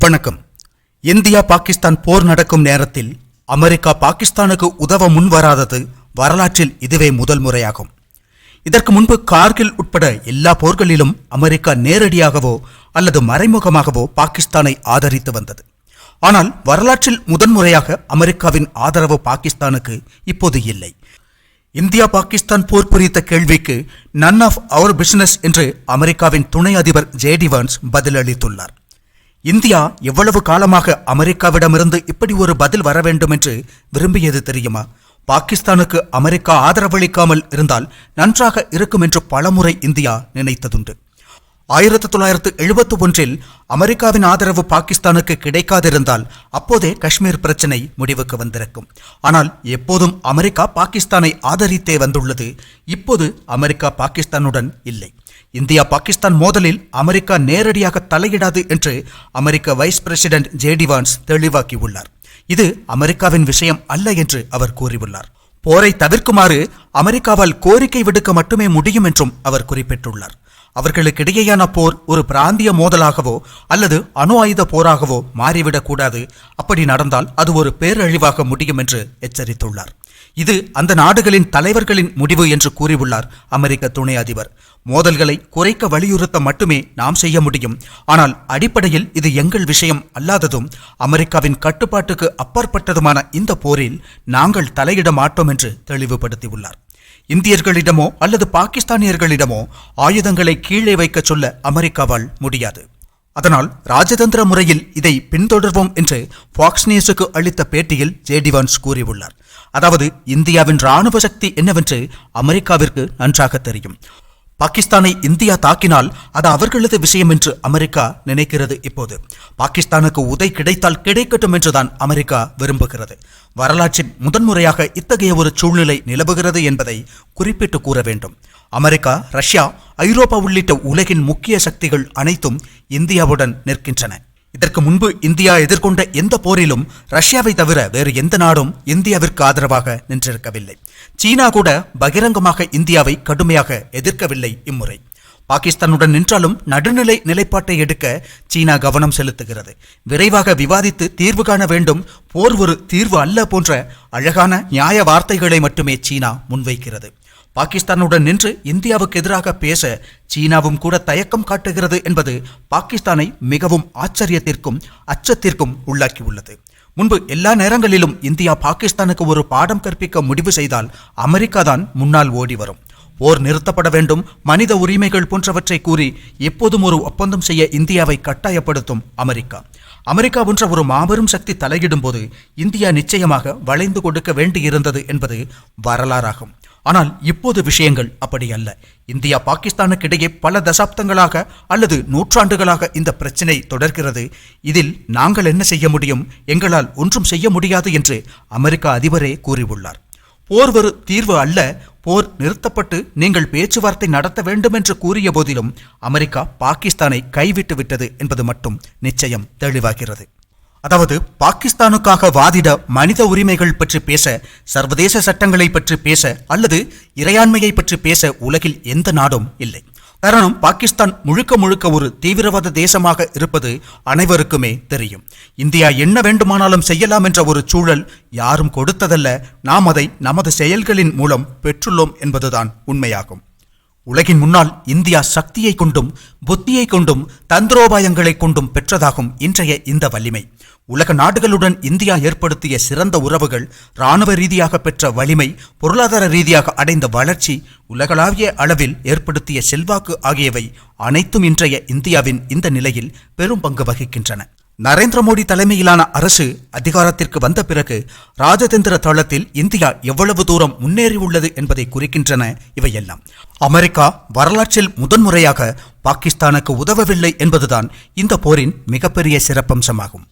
வணக்கம். இந்தியா பாகிஸ்தான் போர் நடக்கும் நேரத்தில் அமெரிக்கா பாகிஸ்தானுக்கு உதவ முன்வராதது வரலாற்றில் இதுவே முதல் முறையாகும். இதற்கு முன்பு கார்கில் உட்பட எல்லா போர்களிலும் அமெரிக்கா நேரடியாகவோ அல்லது மறைமுகமாகவோ பாகிஸ்தானை ஆதரித்து வந்தது. ஆனால் வரலாற்றில் முதன்முறையாக அமெரிக்காவின் ஆதரவு பாகிஸ்தானுக்கு இப்போது இல்லை. இந்தியா பாகிஸ்தான் போர் குறித்த கேள்விக்கு நன் ஆஃப் அவர் பிசினஸ் என்று அமெரிக்காவின் துணை அதிபர் ஜேடிவான்ஸ் பதிலளித்துள்ளார். இந்தியா எவ்வளவு காலமாக அமெரிக்காவிடமிருந்து இப்படி ஒரு பதில் வர வேண்டும் என்று விரும்பியது தெரியுமா? பாகிஸ்தானுக்கு அமெரிக்கா ஆதரவளிக்காமல் இருந்தால் நன்றாக இருக்கும் என்று பலமுறை இந்தியா நினைத்ததுண்டு. ஆயிரத்தி தொள்ளாயிரத்து எழுபத்தி ஒன்றில் அமெரிக்காவின் ஆதரவு பாகிஸ்தானுக்கு கிடைக்காதிருந்தால் அப்போதே காஷ்மீர் பிரச்சினை முடிவுக்கு வந்திருக்கும். ஆனால் எப்போதும் அமெரிக்கா பாகிஸ்தானை ஆதரித்தே வந்துள்ளது. இப்போது அமெரிக்கா பாகிஸ்தானுடன் இல்லை. இந்தியா பாகிஸ்தான் மோதலில் அமெரிக்கா நேரடியாக தலையிடாது என்று அமெரிக்க வைஸ் பிரசிடென்ட் ஜேடிவான்ஸ் தெளிவாக்கியுள்ளார். இது அமெரிக்காவின் விஷயம் அல்ல என்று அவர் கூறியுள்ளார். போரை தவிர்க்குமாறு அமெரிக்காவால் கோரிக்கை விடுக்க மட்டுமே முடியும் என்றும் அவர் குறிப்பிட்டுள்ளார். அவர்களுக்கிடையேயான போர் ஒரு பிராந்திய மோதலாகவோ அல்லது அணு ஆயுத போராகவோ மாறிவிடக்கூடாது. அப்படி நடந்தால் அது ஒரு பேரழிவாக முடியும் என்று எச்சரித்துள்ளார். இது அந்த நாடுகளின் தலைவர்களின் முடிவு என்று கூறியுள்ளார் அமெரிக்க துணை அதிபர். மோதல்களை குறைக்க வலியுறுத்த மட்டுமே நாம் செய்ய முடியும். ஆனால் அடிப்படையில் இது எங்கள் விஷயம் அல்லாததும் அமெரிக்காவின் கட்டுப்பாட்டுக்கு அப்பாற்பட்டதுமான இந்த போரில் நாங்கள் தலையிட மாட்டோம் என்று தெளிவுபடுத்தியுள்ளார். இந்தியர்களிடமோ அல்லது பாகிஸ்தானியர்களிடமோ ஆயுதங்களை கீழே வைக்கச் சொல்ல அமெரிக்காவால் முடியாது. அதனால் ராஜதந்திர முறையில் இதை பின்தொடர்வோம் என்று ஃபாக்ஸ் நியூஸுக்கு அளித்த பேட்டியில் ஜேடிவான்ஸ் கூறியுள்ளார். அதாவது இந்தியாவின் ராணுவ சக்தி என்னவென்று அமெரிக்காவிற்கு நன்றாக தெரியும். பாகிஸ்தானை இந்தியா தாக்கினால் அது அவர்களது விஷயம் என்று அமெரிக்கா நினைக்கிறது இப்போது. பாகிஸ்தானுக்கு உதை கிடைத்தால் கிடைக்கட்டும் என்றுதான் அமெரிக்கா விரும்புகிறது. வரலாற்றின் முதன்முறையாக இத்தகைய ஒரு சூழ்நிலை நிலவுகிறது என்பதை குறிப்பிட்டு கூற வேண்டும். அமெரிக்கா ரஷ்யா ஐரோப்பா உள்ளிட்ட உலகின் முக்கிய சக்திகள் அனைத்தும் இந்தியாவுடன் நிற்கின்றன. இதற்கு முன்பு இந்தியா எதிர்கொண்ட எந்த போரிலும் ரஷ்யாவை தவிர வேறு எந்த நாடும் இந்தியாவிற்கு ஆதரவாக நின்றிருக்கவில்லை. சீனா கூட பகிரங்கமாக இந்தியாவை கடுமையாக எதிர்க்கவில்லை இம்முறை. பாகிஸ்தானுடன் நின்றாலும் நடுநிலை நிலைப்பாட்டை எடுக்க சீனா கவனம் செலுத்துகிறது. விரைவாக விவாதித்து தீர்வு காண வேண்டும். போர் ஒரு தீர்வு அல்ல போன்ற அழகான நியாய வார்த்தைகளை மட்டுமே சீனா முன்வைக்கிறது. பாகிஸ்தானுடன் நின்று இந்தியாவுக்கு எதிராக பேச சீனாவும் கூட தயக்கம் காட்டுகிறது என்பது பாகிஸ்தானை மிகவும் ஆச்சரியத்திற்கும் அச்சத்திற்கும் உள்ளாக்கியுள்ளது. முன்பு எல்லா நேரங்களிலும் இந்தியா பாகிஸ்தானுக்கு ஒரு பாடம் கற்பிக்க முடிவு செய்தால் அமெரிக்கா தான் முன்னால் ஓடி வரும். போர் நிறுத்தப்பட வேண்டும் மனித உரிமைகள் போன்றவற்றை கூறி எப்போதும் ஒரு ஒப்பந்தம் செய்ய இந்தியாவை கட்டாயப்படுத்தும் அமெரிக்கா. அமெரிக்கா போன்ற ஒரு மாபெரும் சக்தி தலையிடும் போது இந்தியா நிச்சயமாக வளைந்து கொடுக்க வேண்டியிருந்தது என்பது வரலாறாகும். ஆனால் இப்போது விஷயங்கள் அப்படி அல்ல. இந்தியா பாகிஸ்தானுக்கு இடையே பல தசாப்தங்களாக அல்லது நூற்றாண்டுகளாக இந்த பிரச்சினை தொடர்கிறது. இதில் நாங்கள் என்ன செய்ய முடியும்? எங்களால் ஒன்றும் செய்ய முடியாது என்று அமெரிக்க அதிபரே கூறியுள்ளார். போர் ஒரு தீர்வு அல்ல போர் நிறுத்தப்பட்டு நீங்கள் பேச்சுவார்த்தை நடத்த வேண்டும் என்று கூறிய போதிலும் அமெரிக்கா பாகிஸ்தானை கைவிட்டு விட்டது என்பது மட்டும் நிச்சயம் தெளிவாகிறது. அதாவது பாகிஸ்தானுக்காக வாதிட மனித உரிமைகள் பற்றி பேச சர்வதேச சட்டங்களை பற்றி பேச அல்லது இறையாண்மையை பற்றி பேச உலகில் எந்த நாடும் இல்லை. காரணம் பாகிஸ்தான் முழுக்க முழுக்க ஒரு தீவிரவாத தேசமாக இருப்பது அனைவருக்குமே தெரியும். இந்தியா என்ன வேண்டுமானாலும் செய்யலாம் என்ற ஒரு சூழல் யாரும் கொடுத்ததல்ல. நாம் அதை நமது செயல்களின் மூலம் பெற்றுள்ளோம் என்பதுதான் உண்மையாகும். உலகின் முன்னால் இந்தியா சக்தியை கொண்டும் புத்தியை கொண்டும் தந்திரோபாயங்களை கொண்டும் பெற்றதாகும் இன்றைய இந்த வலிமை. உலக நாடுகளுடன் இந்தியா ஏற்படுத்திய சிறந்த உறவுகள் இராணுவ ரீதியாக பெற்ற வலிமை பொருளாதார ரீதியாக அடைந்த வளர்ச்சி உலகளாவிய அளவில் ஏற்படுத்திய செல்வாக்கு ஆகியவை அனைத்தும் இன்றைய இந்தியாவின் இந்த நிலையில் பெரும் பங்கு வகிக்கின்றன. நரேந்திர மோடி தலைமையிலான அரசு அதிகாரத்திற்கு வந்த பிறகு ராஜதந்திர தளத்தில் இந்தியா எவ்வளவு தூரம் முன்னேறியுள்ளது என்பதை குறிக்கின்றன இவையெல்லாம். அமெரிக்கா வரலாற்றில் முதன்முறையாக பாகிஸ்தானுக்கு உதவவில்லை என்பதுதான் இந்த போரின் மிகப்பெரிய சிறப்பம்சமாகும்.